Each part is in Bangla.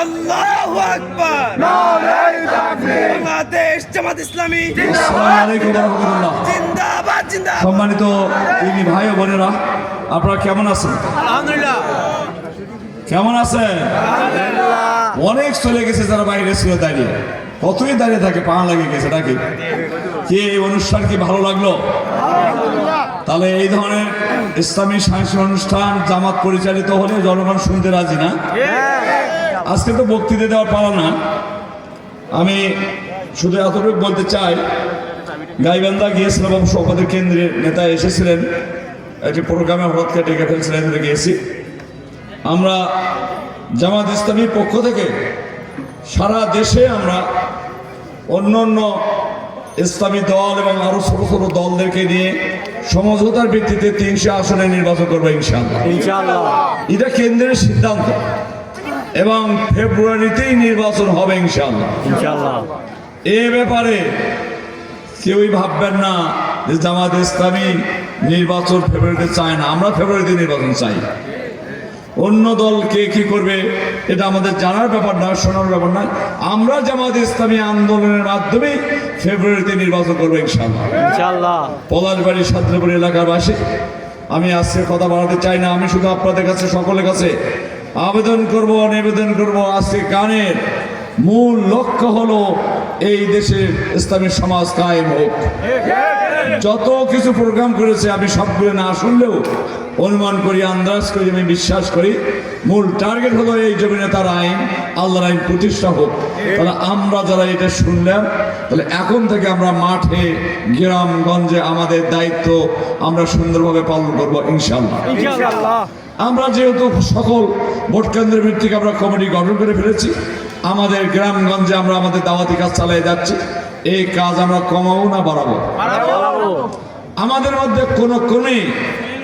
আল্লাহু আকবার। বাংলাদেশ জামাত ইসলামী। আসসালামু আলাইকুম রহমতুল্লাহ জিন্দাবাদ জিন্দাবাদ। সম্মানিত তিনি ভাই ও বোনেরা আপনারা কেমন আছেন? আলহামদুলিল্লাহ। কেমন আছেন? অনেক চলে গেছে যারা বাইরে ছিল দাঁড়িয়ে। কতই দাঁড়িয়ে থাকে পা লাগে গেছে নাকি? কি এই অনুষ্ঠান কি ভালো লাগল? তাহলে এই ধরনের ইসলামী সাংস্কৃতিক অনুষ্ঠান জামাত পরিচালিত হলে জনগণ শুনতে রাজি না? আজকে তো বক্তৃতা দেওয়ার পালা না। আমি শুধু এতটুকু বলতে চাই গাইবান্ধা গিয়েছিলাম এবং শপথের কেন্দ্রের নেতা এসেছিলেন। একটি প্রোগ্রামে হঠাৎ ডেকে ফেলছিলেন গিয়েছি। আমরা জামাত ইসলামীর পক্ষ থেকে সারা দেশে আমরা অন্য অন্য ইসলামী দল এবং আরও ছোট ছোট দলদেরকে নিয়ে সমঝোতার ভিত্তিতে তিনশো আসনে নির্বাচন করবে ইনশাল্লাহ এটা কেন্দ্রের সিদ্ধান্ত। এবং ফেব্রুয়ারিতেই নির্বাচন হবে ইনশাল্লাহ এ ব্যাপারে কেউই ভাববেন না যে জামাত ইসলামী নির্বাচন ফেব্রুয়ারিতে চায় না। আমরা ফেব্রুয়ারিতে নির্বাচন চাই। অন্য দল কে কি করবে এটা আমাদের জানার ব্যাপার না শোনার ব্যাপার না। আমরা জামাত ইসলামী আন্দোলনের মাধ্যমে ফেব্রুয়ারিতে নির্বাচন করব ইনশাল্লাহ ইনশাআল্লাহ। পলাশবাড়ি সাদ্রপুর এলাকার বাসী। আমি আজকে কথা বাড়াতে চাই না আমি শুধু আপনাদের কাছে সকলের কাছে আবেদন করব নিবেদন করব আজকে গানের মূল লক্ষ্য হলো এই দেশের ইসলামী সমাজ কায়েম হোক। যত কিছু প্রোগ্রাম করেছে আমি সবগুলো না শুনলেও অনুমান করি আন্দাজ করি আমি বিশ্বাস করি মূল টার্গেট হলো এই জমিনে তার আইন আল্লাহর আইন প্রতিষ্ঠা হোক। তাহলে আমরা যারা এটা শুনলাম তাহলে এখন থেকে আমরা মাঠে গ্রামগঞ্জে আমাদের দায়িত্ব আমরা সুন্দরভাবে পালন করব ইনশাল্লাহ আমরা যেহেতু সকল ভোট কেন্দ্রের ভিত্তিক আমরা কমিটি গঠন করে ফেলেছি আমাদের গ্রামগঞ্জে আমরা আমাদের দাওয়াতি কাজ চালিয়ে যাচ্ছি। এই কাজ আমরা কমাবো না বাড়াবো? আমাদের মধ্যে কোনো কোণে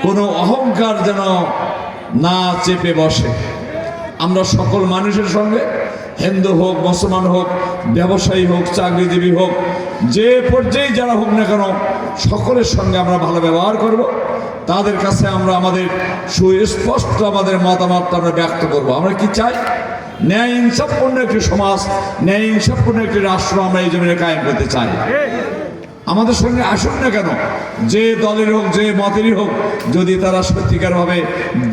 কোনো অহংকার যেন না চেপে বসে। আমরা সকল মানুষের সঙ্গে, হিন্দু হোক, মুসলমান হোক, ব্যবসায়ী হোক, চাকরিজীবী হোক, যে পর্যায়ে যারা হোক না কেন, সকলের সঙ্গে আমরা ভালো ব্যবহার করব। তাদের কাছে আমরা আমাদের সুস্পষ্ট আমাদের মতামত আমরা ব্যক্ত করব। আমরা কি চাই? ন্যায় ইনসাফপূর্ণ একটি সমাজ ন্যায় ইনসাফপূর্ণ একটি রাষ্ট্র আমরা এই জমিনে কায়েম করতে চাই। আমাদের সঙ্গে আসুক না কেন, যে দলের হোক, যে মতেরই হোক, যদি তারা সত্যিকারভাবে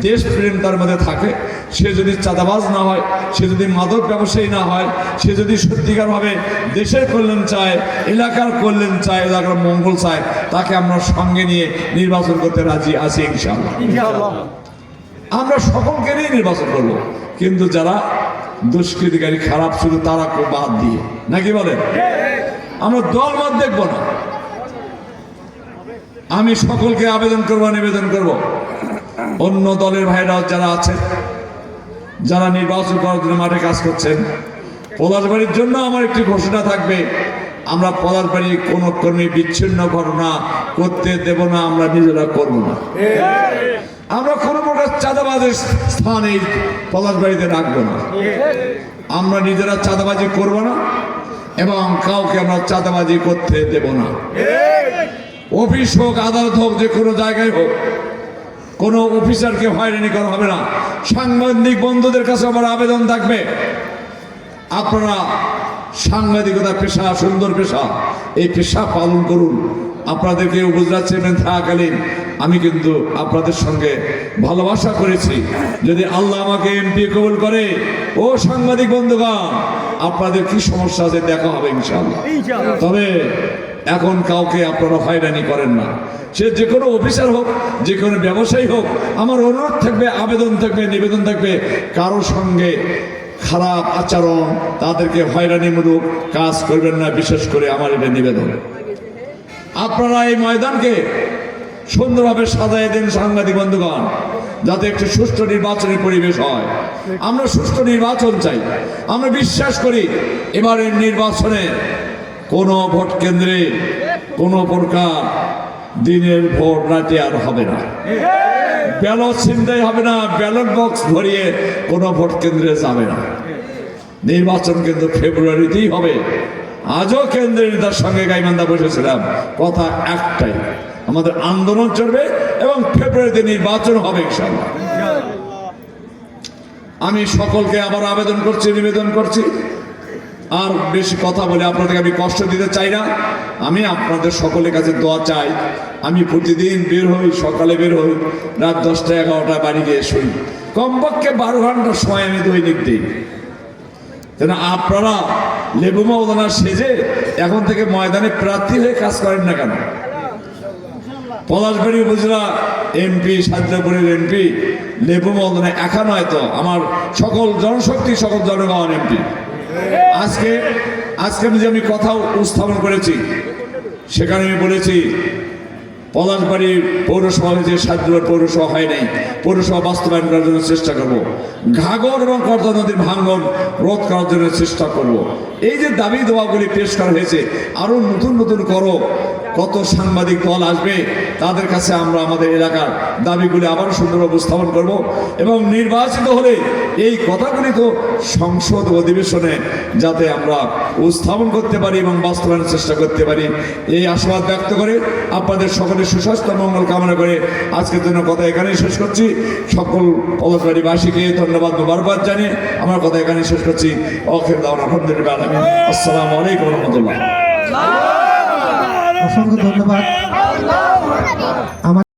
দেশপ্রেম তার মধ্যে থাকে, সে যদি চাঁদাবাজ না হয়, সে যদি মাদক ব্যবসায়ী না হয়, সে যদি সত্যিকারভাবে দেশের কল্যাণ চায়, এলাকার কল্যাণ চায়, এলাকার মঙ্গল চায়, তাকে আমরা সঙ্গে নিয়ে নির্বাচন করতে রাজি আছি ইনশাআল্লাহ। আমরা সকলকে নিয়ে নির্বাচন করব। কিন্তু যারা দুষ্কৃতিকারী, খারাপ শুধু তারা বাদ দিয়ে। নাকি বলেন? আমরা দল মত দেখব না। আমি সকলকে আবেদন করব, নিবেদন করব। অন্য দলের ভাইরা যারা আছে যারা নির্বাচন করার জন্য মাঠে কাজ করছেন, পলাশবাড়ির জন্য আমার একটি ঘোষণা থাকবে। আমরা পলাশবাড়ি কোনো কর্মী বিচ্ছিন্ন ঘটনা করতে দেব না, আমরা নিজেরা করব না। আমরা কোনো প্রকার চাঁদাবাজের স্থান এই পলাশবাড়িতে রাখব না। আমরা নিজেরা চাঁদাবাজি করব না এবং কাউকে আমরা চাঁদাবাজি করতে দেব না। অফিস হোক, আদালত হোক, যে কোনো জায়গায় হোক, কোনো অফিসারকে হয়রানি করা হবে না। সাংবাদিক বন্ধুদের কাছে আমার আবেদন থাকবে, আপনারা সাংবাদিকতা পেশা সুন্দর পেশা। এই পেশা পালন করুন। আপনাদেরকে গুজরাট চেয়ারম্যান থাকাকালীন আমি কিন্তু আপনাদের সঙ্গে ভালোবাসা করেছি। যদি আল্লাহ আমাকে এমপি কবুল করে ও সাংবাদিক বন্ধুগণ আপনাদের কি সমস্যা আছে দেখা হবে ইনশাআল্লাহ। তবে এখন কাউকে আপনারা হয়রানি করেন না। সে যে কোনো অফিসার হোক যে কোনো ব্যবসায়ী হোক আমার অনুরোধ থাকবে আবেদন থাকবে নিবেদন থাকবে কারও সঙ্গে খারাপ আচরণ, তাদেরকে হয়রানিমূলক কাজ করবেন না, বিশেষ করে আমার এটা নিবেদন। আপনারা এই ময়দানকে সুন্দরভাবে সাজাই দেন, সাংবাদিক বন্ধুগণ, যাতে একটি সুষ্ঠু নির্বাচনী পরিবেশ হয়। আমরা সুষ্ঠু নির্বাচন চাই। আমরা বিশ্বাস করি, এবারের নির্বাচনে কোনো ভোট কেন্দ্রে কোনো প্রকার দিনের ভোট রাতে আর হবে না। ব্যালট চিন্তাই হবে না, ব্যালট বক্স ভরিয়ে কোনো ভোট কেন্দ্রে যাবে না। নির্বাচন কিন্তু ফেব্রুয়ারিতেই হবে। আজও কেন্দ্রের নেতার সঙ্গে গাইমান্দা বসেছিলাম, কথা একটাই, আমাদের আন্দোলন চলবে এবং ফেব্রুয়ারিতে নির্বাচন হবে আমি সকলকে আবার আবেদন করছি, নিবেদন করছি। আর বেশি কথা বলে আপনাদেরকে আমি কষ্ট দিতে চাই না। আমি আপনাদের সকলের কাছে দোয়া চাই। আমি প্রতিদিন বের হই, সকালে বের হই, রাত দশটা এগারোটা বাড়ি গিয়ে শুই। কমপক্ষে বারো ঘণ্টা সময় আমি দৈনিক দিই। যেন আপনারা লেবু মৌদানা সেজে এখন থেকে ময়দানে প্রার্থী হয়ে কাজ করেন না কেন? পলাশবাড়ি উপজেলা এমপি সাদ্রাপুরের এমপি, লেবু মৌদানা একা নয় তো, আমার সকল জনশক্তি, সকল জনগণ এমপি। আজকে আজকে যে আমি কথা উপস্থাপন করেছি, সেখানে আমি বলেছি পলাশবাড়ির পৌরসভা হয়েছে সাতবার পৌরসভা হয় নাই, পৌরসভা বাস্তবায়ন করার জন্য চেষ্টা করব। ঘাগর এবং কর্তা নদীর ভাঙ্গন রোধ করার জন্য চেষ্টা করব। এই যে দাবি দেওয়াগুলি পেশ করা হয়েছে, আরও নতুন নতুন করো। কত সাংবাদিক দল আসবে তাদের কাছে আমরা আমাদের এলাকার দাবিগুলি আবারও সুন্দর উপস্থাপন করব এবং নির্বাচিত হলে এই কথাগুলি তো সংসদ অধিবেশনে যাতে আমরা উপস্থাপন করতে পারি এবং বাস্তবায়নের চেষ্টা করতে পারি, এই আশাবাদ ব্যক্ত করে আপনাদের সকলের সুস্বাস্থ্য মঙ্গল কামনা করে আজকের জন্য কথা এখানেই শেষ করছি। সকল পলসবাড়িবাসীকে ধন্যবাদ মুবারকবাদ জানিয়ে আমার কথা এখানেই শেষ করছি। অখির দাওয়ান, আলহামদুলিল্লাহ আসসালামু আলাইকুম রহমতুল্লাহ। অসংখ্য ধন্যবাদ। আমার